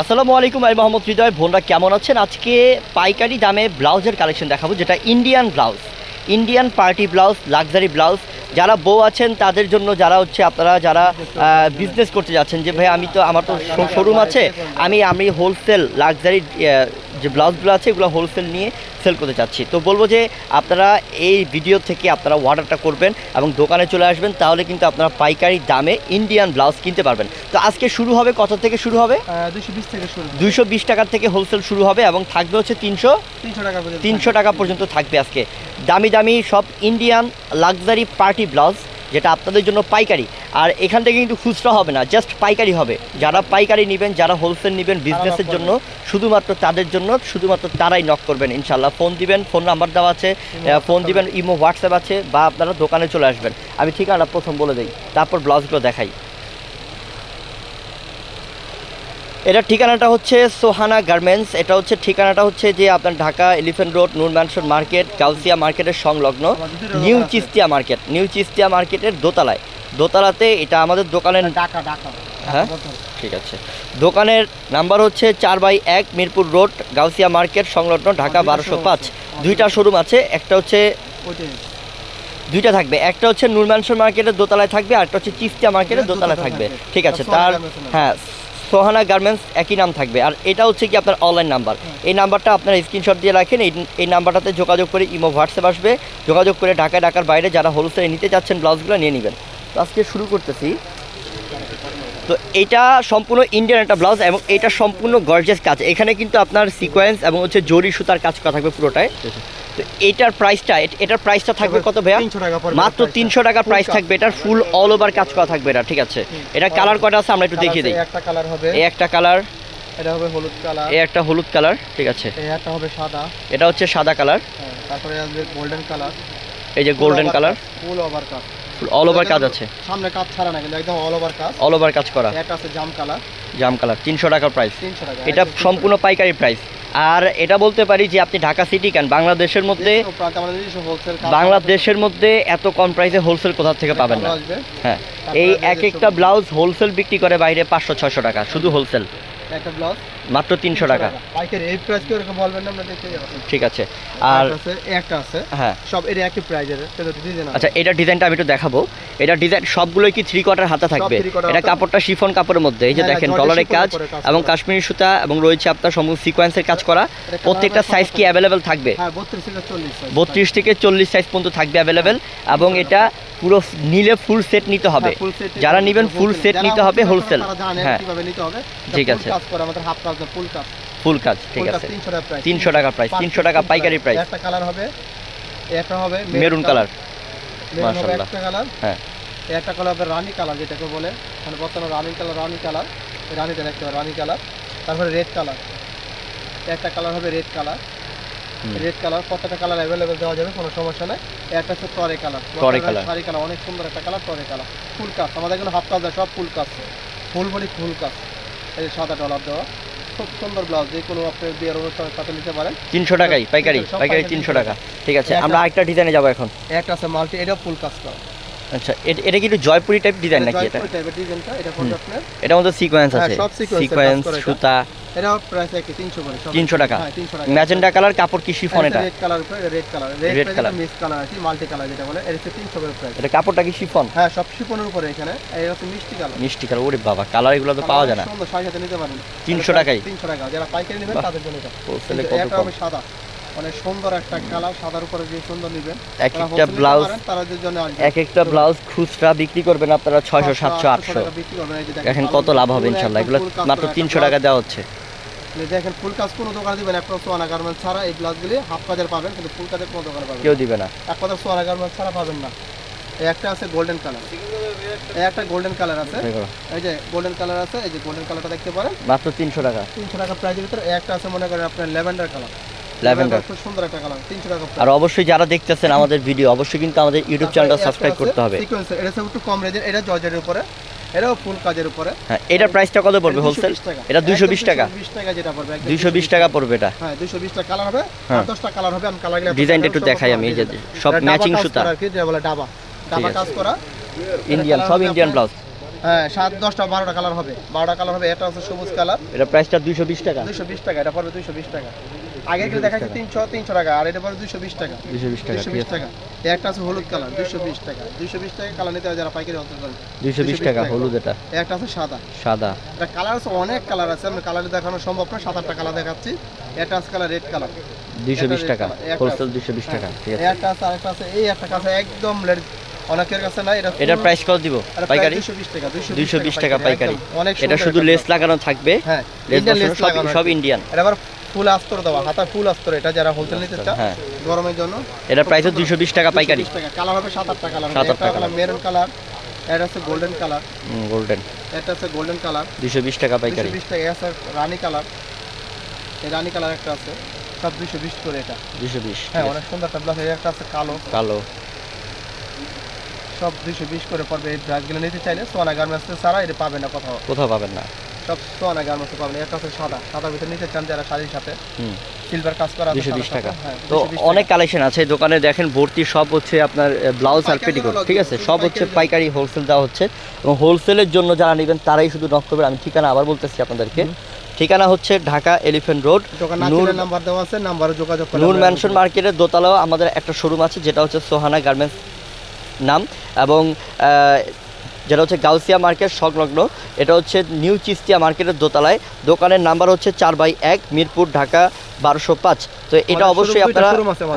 আসসালামু আলাইকুম, আমি মোহাম্মদ হৃদয়। বোনরা কেমন আছেন? আজকে পাইকারি দামে ব্লাউজের কালেকশন দেখাবো, যেটা Indian blouse Indian party blouse luxury blouse যারা বউ আছেন, তাদের জন্য যারা হচ্ছে আপনারা যারা বিজনেস করতে যাচ্ছেন, যে ভাই, আমি তো, আমার তো শোরুম আছে। আমি আমি হোলসেল লাক্সারি যে ব্লাউজগুলো আছে এগুলো হোলসেল নিয়ে সেল করতে চাচ্ছি। তো বলব যে আপনারা এই ভিডিও থেকে আপনারা অর্ডারটা করবেন এবং দোকানে চলে আসবেন তাহলে কিন্তু আপনারা পাইকারি দামে ইন্ডিয়ান ব্লাউজ কিনতে পারবেন। তো আজকে শুরু হবে কত থেকে শুরু হবে? দুশো বিশ থেকে দুইশো বিশ টাকার থেকে হোলসেল শুরু হবে এবং থাকবে হচ্ছে তিনশো তিনশো টাকা পর্যন্ত তিনশো টাকা পর্যন্ত থাকবে আজকে। দামি দামি সব ইন্ডিয়ান লাক্সারি পার্টি ব্লাউজ। যেটা আপনাদের জন্য পাইকারি। আর এখান থেকে কিন্তু খুচরা হবে না জাস্ট পাইকারি হবে। যারা পাইকারি নেবেন যারা হোলসেল নেবেন বিজনেসের জন্য শুধুমাত্র তাদের জন্য শুধুমাত্র তারাই নক করবেন ইনশাল্লাহ ফোন দিবেন ফোন নাম্বার দেওয়া আছে ফোন দিবেন ইমো হোয়াটসঅ্যাপ আছে বা আপনারা দোকানে চলে আসবেন। আমি ঠিকানা প্রথম বলে দিই তারপর ব্লাউজগুলো দেখাই। এটার ঠিকানাটা হচ্ছে সোহানা গার্মেন্টস। এটা হচ্ছে ঠিকানাটা হচ্ছে যে আপনার Dhaka elephant road Noor mansion market Gausia মার্কেটের সংলগ্ন new Chistia market. New Chistia মার্কেটের দোতলায়। দোতলাতে এটা আমাদের দোকানের হ্যাঁ? ঠিক আছে। দোকানের নাম্বার হচ্ছে চার বাই এক মিরপুর রোড গাউসিয়া মার্কেট সংলগ্ন ঢাকা বারোশো পাঁচ। দুইটা শোরুম আছে একটা হচ্ছে দুইটা থাকবে। একটা হচ্ছে নূর ম্যানশন মার্কেটের দোতলায় থাকবে আর একটা হচ্ছে চিস্তিয়া মার্কেটের দোতলায় থাকবে। ঠিক আছে তার হ্যাঁ। সোহানা গার্মেন্টস একই নাম থাকবে। আর এটা হচ্ছে কি আপনার অনলাইন নাম্বার এই নাম্বারটা আপনার স্ক্রিনশট দিয়ে রাখেন। এই এই নাম্বারটাতে যোগাযোগ করে ইমো হোয়াটসঅ্যাপ আসবে। যোগাযোগ করে ঢাকায় ঢাকার বাইরে যারা হোলসেলে নিতে চাচ্ছেন ব্লাউজগুলো নিয়ে নেবেন। তো আজকে শুরু করতেছি। তো এটা সম্পূর্ণ ইন্ডিয়ান একটা ব্লাউজ এবং এটা সম্পূর্ণ গর্জিয়াস কাজ। এখানে কিন্তু আপনার সিকোয়েন্স এবং হচ্ছে জরি সুতার কাজ করা থাকবে পুরোটাই। তো এটার প্রাইসটা এটার প্রাইসটা থাকবে কত ভাইয়া? মাত্র তিনশো টাকা Full প্রাইস থাকবে। এটার ফুল অল ওভার কাজ করা থাকবে এটা ঠিক আছে? এটা কালার কয়টা আছে আমরা একটু দেখিয়ে দিই। একটা কালার হবে। এই একটা কালার এটা হবে হলুদ কালার এই একটা হলুদ কালার ঠিক আছে? একটা হবে সাদা। এটা হচ্ছে সাদা কালার হ্যাঁ, তারপরে আসবে গোল্ডেন কালার এই যে গোল্ডেন কালার ফুল ওভার কাজ অল ওভার কাজ আছে। সামনে কাজ ছাড়া না কিন্তু একদম অল ওভার কাজ। অল ওভার কাজ করা। আছে জাম কালার। জাম কালার তিনশো টাকার প্রাইস তিনশো টাকা এটা সম্পূর্ণ পাইকারি প্রাইস আর এটা বলতে পারি যে আপনি ঢাকা সিটি কেন? বাংলাদেশের মধ্যে বাংলাদেশের মধ্যে এত কম প্রাইসে হোলসেল কোথা থেকে পাবেন না? হ্যাঁ। এই এক একটা ব্লাউজ হোলসেল বিক্রি করে বাইরে পাঁচশো ছশো টাকা শুধু হোলসেল একটা ব্লাউজ। মাত্র তিনশো টাকা। পাইকারি এই প্রাইস কি ওরকম বলবেন না যাব ঠিক আছে। আর একটা আছে একটা আছে। হ্যাঁ। সব এর একই প্রাইজের আচ্ছা এটা ডিজাইনটা আমি একটু দেখাবো। এটা ডিজাইন সবগুলোই কি থ্রি কোয়ার্টার হাতে থাকবে? এটা কাপড়টা শিফন কাপড়ের মধ্যে এই যে হ্যাঁ, হ্যাঁ, দেখেন ডলারের কাজ এবং কাশ্মীরি সুতা এবং রয়েছে আপনার সমস্ত সিকোয়েন্সের কাজ করা। প্রত্যেকটা সাইজ কি অ্যাভেলেবেল থাকবে? হ্যাঁ বত্রিশ থেকে চল্লিশ size। বত্রিশ থেকে চল্লিশ সাইজ পর্যন্ত থাকবে অ্যাভেলেবেল এবং এটা পুরো নিলে ফুল সেট নিতে হবে। হ্যাঁ, যারা নেবেন ফুল সেট নিতে হবে হোলসেল হ্যাঁ। ঠিক আছে। ফুল কাজ ঠিক আছে। 300 টাকা প্রাইস তিনশো টাকা প্রাইস তিনশো টাকা পাইকারি প্রাইস একটা কালার হবে একটা হবে মেরুন কালার মাশাআল্লাহ। একটা কালার হ্যাঁ। একটা কালার হবে রানী কালার যেটাকে বলে। মানে বর্তমানে রানী কালার রানী কালার রানীটা দেখতে হবে রানী কালার তারপরে রেড কালার একটা কালার হবে রেড কালার। রেড কালার কতটা কালার অ্যাভেলেবেল দেওয়া যাবে কোনো সমস্যা নেই। একটা হচ্ছে টরে কালার টরে colour। শাড়ি কালার অনেক সুন্দর একটা কালার টরে কালার ফুল কাজ আমাদের এখানে হাফ কাজ সব ফুল কাজ। ফুল বলি ফুল কাজ। এই যে সাদা ডলার দেওয়া খুব সুন্দর ব্লাউজ যে কোনো আপনি বিয়ের অনুষ্ঠানের সাথে নিতে পারেন। তিনশো টাকাই পাইকারি পাইকারি তিনশো টাকা। ঠিক আছে আমরা আরেকটা ডিজাইনে যাব এখন। একটা আছে মাল্টি এটাও ফুল কাজ করা। আচ্ছা এটা- এটা কি একটু জয়পুরি টাইপ ডিজাইন নাকি এটা? এটা মধ্যে সিকোয়েন্স হ্যাঁ, আছে। সিকোয়েন্স এটা। সুতা এটাও প্রাইস একই তিনশো করে 300 টাকা। হ্যাঁ তিনশো টাকা। ম্যাজেন্ডা কালার কাপড় কি শিফন এটা? রেড কালার উপরে red colour red colour mix colour আছে মাল্টি কালার যেটা বলে এর হচ্ছে তিনশো করে প্রাইস এটা কাপড়টা কি শিফন হ্যাঁ সব শিফনের উপরে এখানে। এই হচ্ছে মিষ্টি কালার মিষ্টি কালার ওরে বাবা কালার এগুলো তো পাওয়া যায় না। সুন্দর সাথে নিতে পারেন। 300 টাকাই? তিনশো টাকা যারা পাইকারি নেবেন তাদের জন্য এটা। হোলসেলে কত সাদা। মানে সুন্দর একটা কালার সাদার উপরে যে সুন্দর নেবেন এক একটা ব্লাউজ তাদের জন্য এক একটা ব্লাউজ খুচরা বিক্রি করবেন আপনারা ছয়শো সাতশো আটশো। টাকা বিক্রি করবেন, এই যে দেখেন, দেখেন কত লাভ হবে একদম এগুলো মাত্র করা একটা তিনশো blouse। টাকা দেওয়া হচ্ছে। দেখেন ফুল কাজ কোনো দোকানে দিবেন একটা সোয়ানা গার্মেন্টস ছাড়া এই ব্লাউজগুলি হাফ কাজের পাবেন কিন্তু ফুল কাজের কোনো দোকানে পাবেন কেউ দিবে না। এক কথা সোয়ানা গার্মেন্টস ছাড়া পাবেন না। এই একটা আছে গোল্ডেন কালার একটা গোল্ডেন কালার আছে। এই যে গোল্ডেন কালার আছে এই যে গোল্ডেন কালারটা দেখতে পারেন। মাত্র তিনশো টাকা। তিনশো টাকা প্রাইজের ভিতরে। একটা আছে মনে করেন আপনার ল্যাভেন্ডার কালার ল্যাভেন্ডার খুব সুন্দর একটা কালার তিনশো টাকা আর অবশ্যই যারা দেখতেছেন আমাদের ভিডিও অবশ্যই কিন্তু আমাদের ইউটিউব চ্যানেলটা সাবস্ক্রাইব করতে হবে। সিকোয়েন্স এটা একটু কম রেঞ্জের এটা উপরে এটাও ফুল কাজের উপরে। হ্যাঁ এটার প্রাইসটা কত পড়বে হোলসেল এটা দুইশো বিশ টাকা। বিশ টাকা যেটা পড়বে একদম দুইশো বিশ টাকা পড়বে এটা। হ্যাঁ দুইশো বিশ টাকা কালার হবে। আর দশটা কালার হবে আমি কালার ডিজাইনটা একটু দেখাই আমি এই যে সব ম্যাচিং সুতা। আর কি যেটা বলে ডাবা। ডাবা কাজ করা। ইন্ডিয়ান সব ইন্ডিয়ান ব্লাউজ হ্যাঁ সাত দশটা বারোটা কালার হবে বারোটা কালার হবে এটা হচ্ছে সবুজ কালার এটা প্রাইসটা দুইশো বিশ টাকা দুইশো বিশ টাকা এটা পড়বে দুইশো বিশ টাকা আগে কিন্তু দেখাচ্ছি তিনশো তিনশো টাকা আর এটা পড়বে দুইশো বিশ টাকা দুইশো বিশ টাকা দুইশো বিশ টাকা একটা আছে হলুদ কালার দুইশো বিশ টাকা দুইশো বিশ টাকা কালার নিতে হয় যারা পাইকারি করেন দুইশো বিশ টাকা হলুদ এটা একটা আছে সাদা সাদা এটা কালার আছে অনেক কালার আছে আমি কালার দেখানো সম্ভব না সাত আটটা কালার দেখাচ্ছি এটা আছে কালার রেড কালার দুইশো বিশ টাকা একটা হোলসেল দুইশো বিশ টাকা একটা আছে আরেকটা আছে এই একটা কাছে একদম red- অনেকের কাছে নাই এটা এটার প্রাইস কত দিব? পাইকারি? দুইশো বিশ টাকা দুইশো বিশ টাকা পাইকারি। এটা শুধু লেস লাগানো থাকবে? হ্যাঁ লেস সব লাগানো সব ইন্ডিয়ান এটা আবার ফুল আস্তর দেওয়া হাতা ফুল আস্তর এটা যারা হোলসেল নিতে চায় গরমের জন্য এটার প্রাইস দুইশো বিশ টাকা পাইকারি। কালার হবে সাত আটটা কালার। সাত আটটা একটা কালার। মেরুন কালার এটা হচ্ছে গোল্ডেন কালার। গোল্ডেন এটা হচ্ছে গোল্ডেন কালার। দুইশো বিশ টাকা পাইকারি। দুইশো বিশ টাকা আছে রানী কালার। এই রানী কালার একটা আছে। সব দুইশো বিশ করে এটা। দুইশো বিশ হ্যাঁ অনেক সুন্দর একটা ব্লাউজ একটা আছে কালো। কালো। সব দুইশো বিশ করে পড়বে এই ব্লাউজগুলো নিতে চাইলে সোনা গার্মেন্টস ছাড়া এটা পাবে না কোথাও। কোথাও পাবেন না। সব সোনা গার্মেন্টস পাবেন একটা আছে সাদা। সাদার ভিতরে নিতে চান যারা শাড়ির সাথে। হুম। সিলভার কাজ করা দুইশো বিশ টাকা। হ্যাঁ, তো অনেক কালেকশন আছে। দোকানে দেখেন ভর্তি সব হচ্ছে আপনার ব্লাউজ আর পেটিকোট ঠিক আছে? সব হচ্ছে পাইকারি হোলসেল দেওয়া হচ্ছে। এবং হোলসেলের জন্য যারা নেবেন তারাই শুধু নক করবেন আমি ঠিকানা আবার বলতেছি আপনাদেরকে। ঠিকানা হচ্ছে Dhaka elephant road Noor number দেওয়া আছে নাম্বারে যোগাযোগ নূর ম্যানশন মার্কেটের দোতলাও আমাদের একটা শোরুম আছে যেটা হচ্ছে সোহানা গার্মেন্টস নাম এবং যেটা হচ্ছে গাউসিয়া মার্কেট সংলগ্ন, এটা হচ্ছে নিউ চিস্তিয়া মার্কেটের দোতলায়। দোকানের নাম্বার হচ্ছে চার বাই এক, মিরপুর, ঢাকা বারোশো পাঁচ। তো এটা অবশ্যই আপনারা।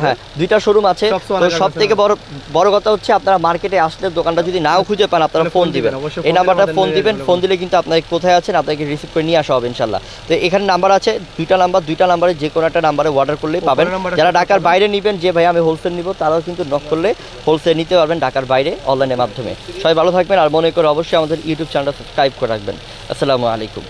হ্যাঁ দুইটা শোরুম আছে। তো সব থেকে বড় বড় কথা হচ্ছে আপনারা মার্কেটে আসলে দোকানটা যদি নাও খুঁজে পান আপনারা ফোন দিবেন এই নাম্বারটা ফোন দিবেন ফোন দিলে কিন্তু কোথায় আছেন আপনাকে রিসিভ করে নিয়ে আসা হবে ইনশাল্লাহ। তো এখানে নাম্বার আছে দুইটা নাম্বার দুইটা নাম্বারে যে কোনো একটা নাম্বারে অর্ডার করলেই পাবেন। যারা ঢাকার বাইরে নেবেন যে ভাই আমি হোলসেল নিব তারাও কিন্তু নক করলে হোলসেল নিতে পারবেন ঢাকার বাইরে অনলাইনের মাধ্যমে। সবাই ভালো থাকবেন আর মনে করে অবশ্যই আমাদের ইউটিউব চ্যানেলটা সাবস্ক্রাইব করে রাখবেন। আসসালামু আলাইকুম।